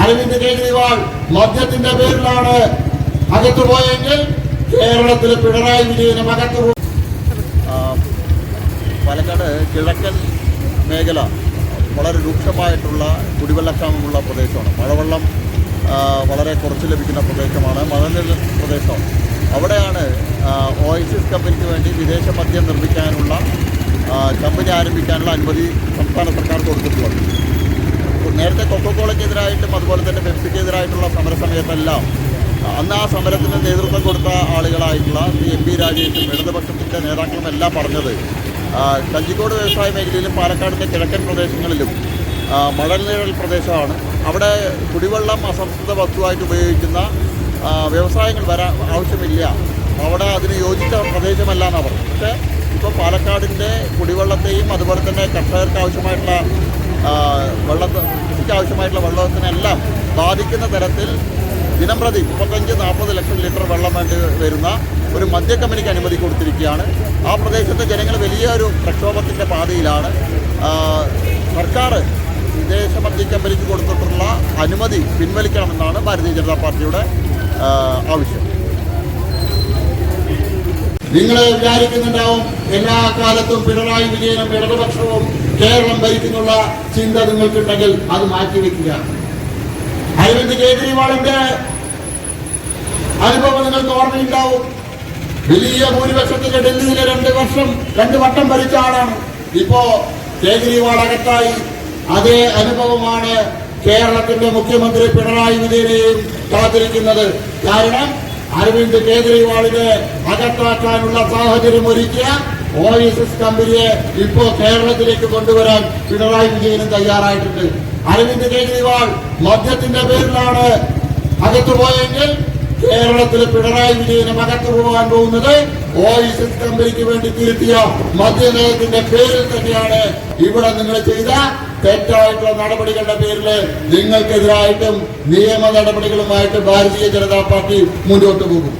അരവിന്ദ് കെജ്രിവാൾ മദ്യത്തിന്റെ പേരിലാണ് അകത്തു പോയെങ്കിൽ കേരളത്തിലെ പിണറായി വിജയനും അകത്തു പാലക്കാട് കിഴക്കൻ മേഖല വളരെ രൂക്ഷമായിട്ടുള്ള കുടിവെള്ളക്ഷാമമുള്ള പ്രദേശമാണ്. മഴവെള്ളം വളരെ കുറച്ച് ലഭിക്കുന്ന പ്രദേശമാണ്. മണൽ പ്രദേശമാണ് അവിടെയാണ് ഓയിസിസ് കമ്പനിക്ക് വേണ്ടി വിദേശ മദ്യം നിർമ്മിക്കാനുള്ള കമ്പനി ആരംഭിക്കാനുള്ള അനുമതി സംസ്ഥാന സർക്കാർ കൊടുത്തിട്ടുള്ളത്. നേരത്തെ കൊക്കോക്കോളയ്ക്കെതിരായിട്ടും അതുപോലെ തന്നെ പെപ്സിക്കെതിരായിട്ടുള്ള സമരസമയത്തെല്ലാം അന്ന് ആ സമരത്തിന് നേതൃത്വം കൊടുത്ത ആളുകളായിട്ടുള്ള എം പി രാജേഷും ഇടതുപക്ഷത്തിന്റെ നേതാക്കളും എല്ലാം പറഞ്ഞത് കഞ്ചിക്കോട് വ്യവസായ മേഖലയിലും പാലക്കാടിന്റെ കിഴക്കൻ പ്രദേശങ്ങളിലും മഴനിഴൽ പ്രദേശമാണ്. അവിടെ കുടിവെള്ളം അസംസ്കൃത വസ്തുവായിട്ട് ഉപയോഗിക്കുന്ന വ്യവസായങ്ങൾ വരാൻ ആവശ്യമില്ല. അവിടെ അതിന് യോജിച്ച പ്രദേശമല്ല എന്നാണ് പറഞ്ഞത്. പക്ഷേ ഇപ്പോൾ പാലക്കാടിന്റെ കുടിവെള്ളത്തെയും അതുപോലെ തന്നെ കർഷകർക്ക് ആവശ്യമായിട്ടുള്ള ആ, കൃഷിക്കാവശ്യമായിട്ടുള്ള വെള്ളത്തിനെല്ലാം ബാധിക്കുന്ന തരത്തിൽ ദിനം പ്രതി മുപ്പത്തഞ്ച് നാൽപ്പത് ലക്ഷം ലിറ്റർ വെള്ളം വേണ്ടി വരുന്ന ഒരു മദ്യ കമ്പനിക്ക് അനുമതി കൊടുത്തിരിക്കുകയാണ്. ആ പ്രദേശത്തെ ജനങ്ങൾ വലിയൊരു പ്രക്ഷോഭത്തിന്റെ പാതയിലാണ്. സർക്കാർ വിദേശ മദ്യ കമ്പനിക്ക് കൊടുത്തിട്ടുള്ള അനുമതി പിൻവലിക്കണമെന്നാണ് ഭാരതീയ ജനതാ പാർട്ടിയുടെ ആവശ്യം. നിങ്ങൾ വിചാരിക്കുന്നുണ്ടാവും എല്ലാ കാലത്തും പിണറായി വിജയനും ഇടതുപക്ഷവും കേരളം ഭരിക്കുന്നുള്ള ചിന്ത നിങ്ങൾക്കുണ്ടെങ്കിൽ അത് മാറ്റിവെക്കുക. അരവിന്ദ് കേജ്രിവാളിന്റെ അനുഭവം നിങ്ങൾക്ക് ഓർമ്മയുണ്ടാവും. വലിയ ഭൂരിപക്ഷത്തിന്റെ ഡൽഹിയിലെ രണ്ട് വർഷം രണ്ട് വട്ടം ഭരിച്ച ആളാണ്. ഇപ്പോ കേജ്രിവാൾ അകത്തായി. അതേ അനുഭവമാണ് കേരളത്തിന്റെ മുഖ്യമന്ത്രി പിണറായി വിജയനെയും കാത്തിരിക്കുന്നത്. കാരണം അരവിന്ദ് കേജ്രിവാളിനെ അകത്താക്കാനുള്ള സാഹചര്യം ഒരുക്കിയ ഓയിസസ് കമ്പനിയെ ഇപ്പോ കേരളത്തിലേക്ക് കൊണ്ടുവരാൻ പിണറായി വിജയനും തയ്യാറായിട്ടുണ്ട്. അരവിന്ദ് കേജ്രിവാൾ മദ്യത്തിന്റെ പേരിലാണ് അകത്തു പോയെങ്കിൽ കേരളത്തിലെ പിണറായി വിജയനും അകത്തു പോകാൻ പോകുന്നത് ഓയിസസ് കമ്പനിക്ക് വേണ്ടി തിരുത്തിയ മദ്യനയത്തിന്റെ പേരിൽ തന്നെയാണ് ഇവിടെ നിങ്ങൾ ചെയ്ത തെറ്റായിട്ടുള്ള നടപടികളുടെ പേരിൽ നിങ്ങൾക്കെതിരായിട്ടും നിയമ നടപടികളുമായിട്ട് ഭാരതീയ ജനതാ പാർട്ടി മുന്നോട്ട് പോകും.